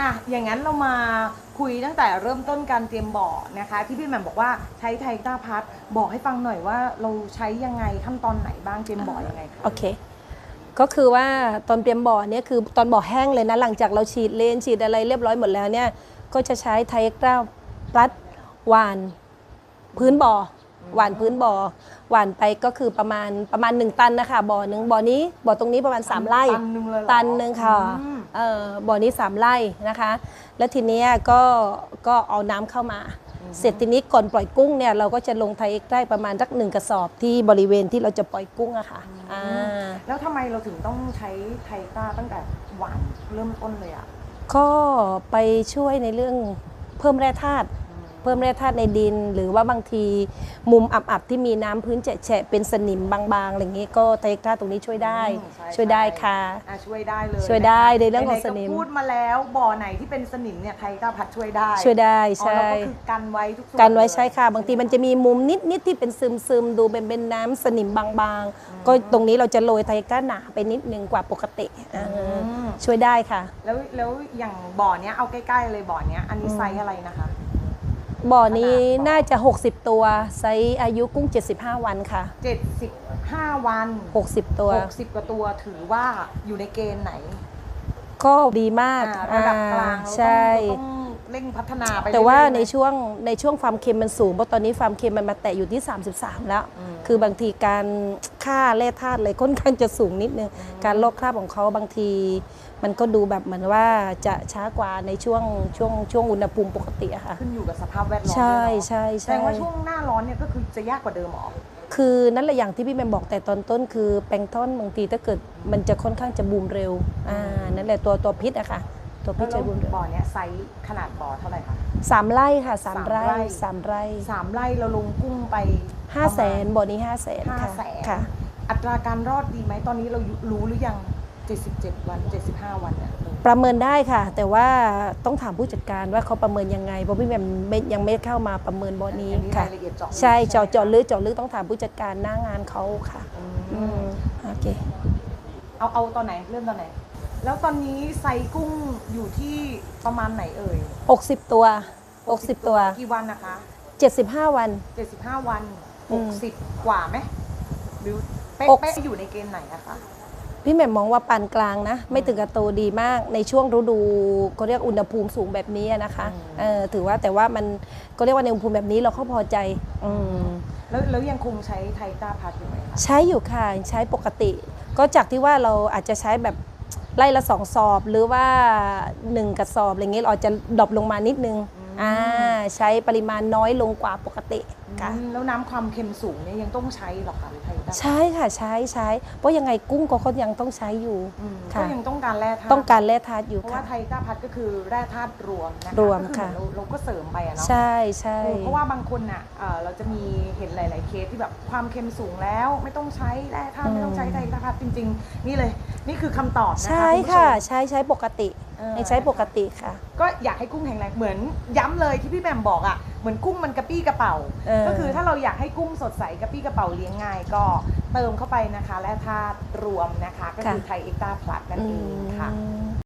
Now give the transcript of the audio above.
อะอย่างนั้นเรามาคุยตั้งแต่เริ่มต้นการเตรียมบ่อนะคะ ที่พี่แหม่มบอกว่าใช้ไทต้าพัดบอกให้ฟังหน่อยว่าเราใช้ยังไงขั้นตอนไหนบ้างเตรียมบ่อยังไงคะโอเค ก็คือว่าตอนเตรียมบ่อเนี่ยคือตอนบ่อแห้งเลยนะหลังจากเราฉีดเลนฉีดอะไรเรียบร้อยหมดแล้วเนี่ยก็จะใช้ไทเอ็กซ์ตร้าพลัดหวาน พื้นบ่อหวานพื้นบ่อหวานไปก็คือประมาณประมาณ 1 ตันนะคะบ่อหนึ่งบ่อนี้บ่อตรงนี้ประมาณ3ไร่ตันหนึ่งเลยเหรอตันหนึ่งค่ะ อืมเอ่อบ่อนี้3ไร่นะคะ แล้วทีเนี้ยก็ก็เอาน้ำเข้ามา เสร็จทีนี้ก่อนปล่อยกุ้งเนี่ยเราก็จะลงไทเอ็กซ์ได้ประมาณสักหนึ่งกระสอบที่บริเวณที่เราจะปล่อยกุ้งอะค่ะอ่าแล้วทำไมเราถึงต้องใช้ไทต้าตั้งแต่หวานเริ่มต้นเลยอะก็ไปช่วยในเรื่องเพิ่มแร่ธาตุเพิ่มแร่ธาตุในดิน หรือว่าบางทีมุมอับๆที่มีน้ำพื้นแฉะๆเป็นสนิมบางๆอะไรอย่างนี้ก็ไทเอ็กซ์ตร้าตรงนี้ช่วยได้อืมใช่ช่วยได้ใช่ค่ะอะช่วยได้เลยช่วยได้ะคะในเรื่องของไหๆก็สนิมพูดมาแล้วบ่อไหนที่เป็นสนิมเนี่ยไทต้าพัดช่วยได้ ช่วยได้อ๋อใช่เราก็คือกันไว้ทุกส่วนการไว้เลยใช้ค่ะ บางทีมันจะมีมุมนิดๆที่เป็นซึมๆดูเป็นเป็นน้ำสนิมบางๆ ก็ตรงนี้เราจะโรยไทก้าหนาไปนิดนึงกว่าปกติอ่าอืมช่วยได้ค่ะ แล้วแล้วอย่างบ่อเนี้ยเอาใกล้ๆเลยบ่อเนี้ยอันนี้ไซส์อะไรนะคะ บ่อนี้ขนาดบ่อน่าจะ 60 ตัวไซส์อายุกุ้ง 75 วันค่ะ 75 วัน 60 ตัว 60 กว่าตัวถือว่าอยู่ในเกณฑ์ไหน ก็ดีมากอ่าระดับกลางอ่าเราใช่ต้องเราต้อง เร่งพัฒนาไปแต่ว่าเรื่อยๆในไหมช่วงในช่วงความเค็มมันสูงเพราะตอนนี้ความเค็มมันมาแตะอยู่ที่ 33 แล้วอืมคือบางทีการค่าแร่ธาตุอะไรค่อนข้างจะสูงนิดนึง การลอกคราบของเขาบางที มันก็ดูแบบเหมือนว่าจะช้ากว่าในช่วงช่วงช่วงอุณหภูมิปกติอะค่ะ ขึ้นอยู่กับสภาพแวดล้อมใช่ด้วยเนอะใช่แสใช่ ดงว่าช่วงหน้าร้อนเนี่ยก็คือจะยากกว่าเดิมเหรอ คือนั่นแหละอย่างที่พี่แมมบอกแต่ตอนต้นคือแปลงต้อนบางทีถ้าเกิดมันจะค่อนข้างจะบูมเร็วอ่านั่นแหละตัวตัวพิษอะค่ะ ตัวพิษแล้วจะบูมเร็วบ่อเนี้ยไซส์ขนาดบ่อเท่าไหร่คะสามไร่ค่ะสามสามไร่ไร่สามไร่สามไร่เราลงกุ้งไปห้าแสนบ่อนี้ห้าแสนห้าค่ะแสนค่ะ อัตราการรอดดีไหมตอนนี้เรารู้หรือยัง 77 วัน 75 วันเนี่ยประเมินได้ค่ะ แต่ว่าต้องถามผู้จัดการว่าเขาประเมินยังไงเพราะพี่แหมมไม่ยังไม่เข้ามาประเมินบอนี้อันนี้ค่ะรายละเอียดเจาะลึกใช่เจาะไหมเจาะลึกเจาะลึกต้องถามผู้จัดการหน้างานเขาค่ะอือืมมโอเคเอาเอาตอนไหนเริ่มตอนไหน แล้วตอนนี้ไซส์กุ้งอยู่ที่ประมาณไหนเอ่ย60 ตัว 60 ตัว กี่วันนะคะ 75 วัน 75 วันอืม 60กว่าไหมหรือเป๊ะหก เป๊ะอยู่ในเกณฑ์ไหนนะคะ พี่แหม่มมองว่าปานกลางนะ ไม่ถึงกับโตดีมากในช่วงฤดูก็เรียกอุณหภูมิสูงแบบนี้อะนะคะอืม เออถือว่าแต่ว่ามันก็เรียกว่าในอุณหภูมิแบบนี้เราก็พอใจอืมแล้วแล้วยังคงใช้ไทต้าพัดอยู่ไหมคะ ใช้อยู่ค่ะใช้ปกติ ก็จากที่ว่าเราอาจจะใช้แบบ ไล่ละสองสอบหรือว่า 1 กระสอบอะไรเงี้ยเราอาจจะดรอปลงมานิดนึงอ่าใช้ปริมาณน้อยลงกว่าปกติค่ะ อืมแล้วน้ำความเค็มสูงเนี่ยยังต้องใช้หรอคะหรือไท ต้าใช้ค่ะใช้ใช้เพราะยังไงกุ้งก็เขายังต้องใช้อยู่ อืมค่ะ ก็ยังต้องการแร่ธาตุต้องการแร่ธาตุอยู่เพราะค่ะ ว่าไทต้าพัดก็คือแร่ธาตุรวมนะคะรวมก็อค่ะ เหอนเราเราก็เสริมไปอะเนาะใช่ใช่ เออเพราะว่าบางคนน่ะเอ่อเราจะมีเห็นหลาย ๆ เคสที่แบบความเค็มสูงแล้วไม่ต้องใช้แร่ธาตุไม่ต้องใช้ไทต้าพัดจริง ๆ นี่เลย นี่คือคำตอบนะคะใช่ณผู้ชค่ะมใช้ใช้ปกติเออยังใช้ปกติค่ะ ก็อยากให้กุ้งแข็งแรงเหมือนย้ำเลยที่พี่แบมบอกอะเห มือนกุ้งมันกระปี้กระเป๋า เออ ก็คือถ้าเราอยากให้กุ้งสดใสกระปี้กระเป๋าเลี้ยงง่ายก็เติมเข้าไปนะคะ และธาตุรวมนะคะ ก็คือไทเอ็กตาพลัสนั่นเองค่ะ อืม